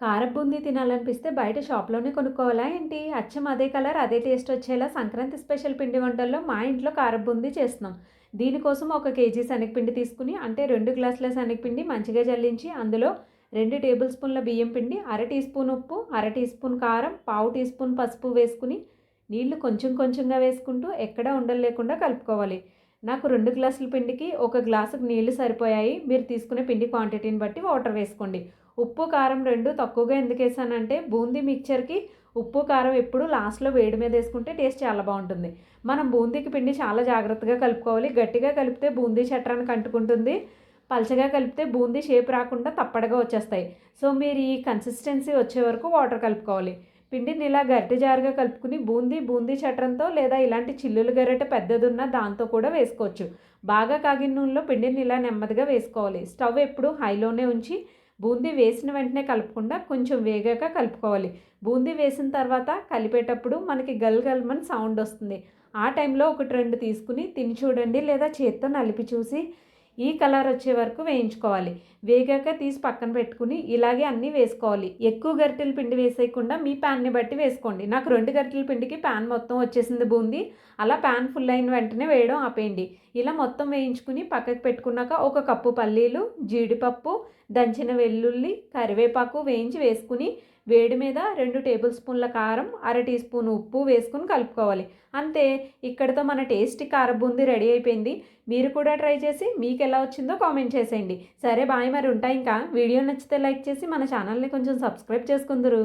కారబూంది బూందీ తినాలనిపిస్తే బయట షాప్లోనే కొనుక్కోవాలా ఏంటి? అచ్చం అదే కలర్ అదే టేస్ట్ వచ్చేలా సంక్రాంతి స్పెషల్ పిండి వంటల్లో మా ఇంట్లో కారబూంది బూందీ చేస్తున్నాం. దీనికోసం ఒక కేజీ శనగపిండి తీసుకుని అంటే రెండు గ్లాసుల శనగపిండి మంచిగా జల్లించి అందులో రెండు టేబుల్ స్పూన్ల బియ్యం పిండి అర టీ స్పూన్ ఉప్పు అర టీ స్పూన్ కారం పావు టీ స్పూన్ పసుపు వేసుకుని నీళ్ళు కొంచెం కొంచెంగా వేసుకుంటూ ఎక్కడా ఉండలు లేకుండా కలుపుకోవాలి. నాకు రెండు గ్లాసుల పిండికి ఒక గ్లాసుకు నీళ్ళు సరిపోయాయి. మీరు తీసుకునే పిండి క్వాంటిటీని బట్టి వాటర్ వేసుకోండి. ఉప్పు కారం రెండు తక్కువగా ఎందుకు వేసానంటే బూందీ మిక్చర్కి ఉప్పు కారం ఎప్పుడు లాస్ట్లో వేడి మీద వేసుకుంటే టేస్ట్ చాలా బాగుంటుంది. మనం బూందీకి పిండి చాలా జాగ్రత్తగా కలుపుకోవాలి. గట్టిగా కలిపితే బూందీ చట్రానికి అంటుకుంటుంది పలచగా కలిపితే బూందీ షేప్ రాకుండా తప్పడగా వచ్చేస్తాయి. సో మీరు ఈ కన్సిస్టెన్సీ వచ్చే వరకు వాటర్ కలుపుకోవాలి. పిండిని ఇలా గట్టి జారుగా కలుపుకుని బూందీ బూందీ చట్రంతో లేదా ఇలాంటి చిల్లులు గరెట పెద్దది ఉన్న దాంతో కూడా వేసుకోవచ్చు. బాగా కాగిన నూనెలో పిండిని ఇలా నెమ్మదిగా వేసుకోవాలి. స్టవ్ ఎప్పుడు హైలోనే ఉంచి బూందీ వేసిన వెంటనే కలపకుండా కొంచెం వేగాక కలుపుకోవాలి. బూందీ వేసిన తర్వాత కలిపేటప్పుడు మనకి గల్ గల్మని సౌండ్ వస్తుంది. ఆ టైంలో ఒకటి రెండు తీసుకుని తిని చూడండి లేదా చేత్తో నలిపి చూసి ఈ కలర్ వచ్చే వరకు వేయించుకోవాలి. వేగాక తీసి పక్కన పెట్టుకుని ఇలాగే అన్నీ వేసుకోవాలి. ఎక్కువ గరిటెల పిండి వేసేయకుండా మీ ప్యాన్ని బట్టి వేసుకోండి. నాకు రెండు గరిటెల పిండికి ప్యాన్ మొత్తం వచ్చేసింది బూంది. అలా ప్యాన్ ఫుల్ అయిన వెంటనే వేయడం ఆపేయండి. ఇలా మొత్తం వేయించుకుని పక్కకు పెట్టుకున్నాక ఒక కప్పు పల్లీలు జీడిపప్పు దంచిన వెల్లుల్లి కరివేపాకు వేయించి వేసుకుని వేడి మీద రెండు టేబుల్ స్పూన్ల కారం అర టీ స్పూన్ ఉప్పు వేసుకుని కలుపుకోవాలి. అంతే ఇక్కడితో మన టేస్టీ కారం బూందీ రెడీ అయిపోయింది. మీరు కూడా ట్రై చేసి మీకు ఎలా వచ్చిందో కామెంట్ చేసేయండి. సరే బాయ్ మరి ఉంటాయి ఇంకా. వీడియో నచ్చితే లైక్ చేసి మన ఛానల్ని కొంచెం సబ్స్క్రైబ్ చేసుకుందరు.